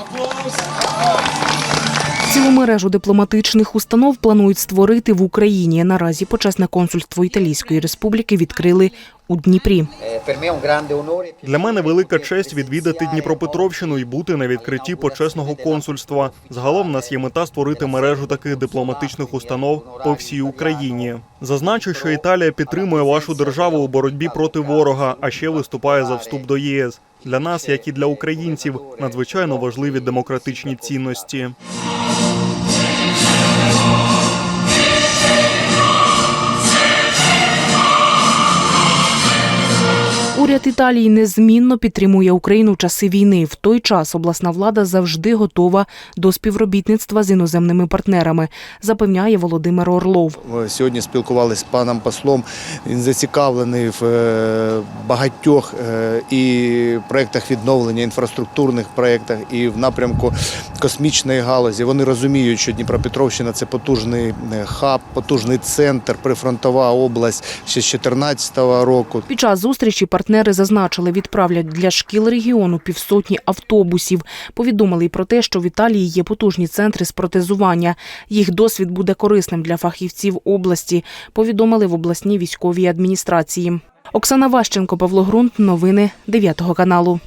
Аплодс! Цілу мережу дипломатичних установ планують створити в Україні. Наразі почесне консульство Італійської республіки відкрили у Дніпрі. Для мене велика честь відвідати Дніпропетровщину і бути на відкритті почесного консульства. Загалом в нас є мета створити мережу таких дипломатичних установ по всій Україні. Зазначу, що Італія підтримує вашу державу у боротьбі проти ворога, а ще виступає за вступ до ЄС. Для нас, як і для українців, надзвичайно важливі демократичні цінності. Уряд Італії незмінно підтримує Україну в часи війни. В той час обласна влада завжди готова до співробітництва з іноземними партнерами, запевняє Володимир Орлов. Сьогодні спілкувалися з паном послом. Він зацікавлений в е, багатьох е, і проєктах відновлення, інфраструктурних проєктах, і в напрямку космічної галузі. Вони розуміють, що Дніпропетровщина це потужний е, хаб, потужний центр, прифронтова область ще з 2014 року. Під час зустрічі партнери зазначили, відправлять для шкіл регіону півсотні автобусів. Повідомили й про те, що в Італії є потужні центри з протезування. Їх досвід буде корисним для фахівців області. Повідомили в обласній військовій адміністрації. Оксана Ващенко, Павло Грунт. Новини 9 каналу.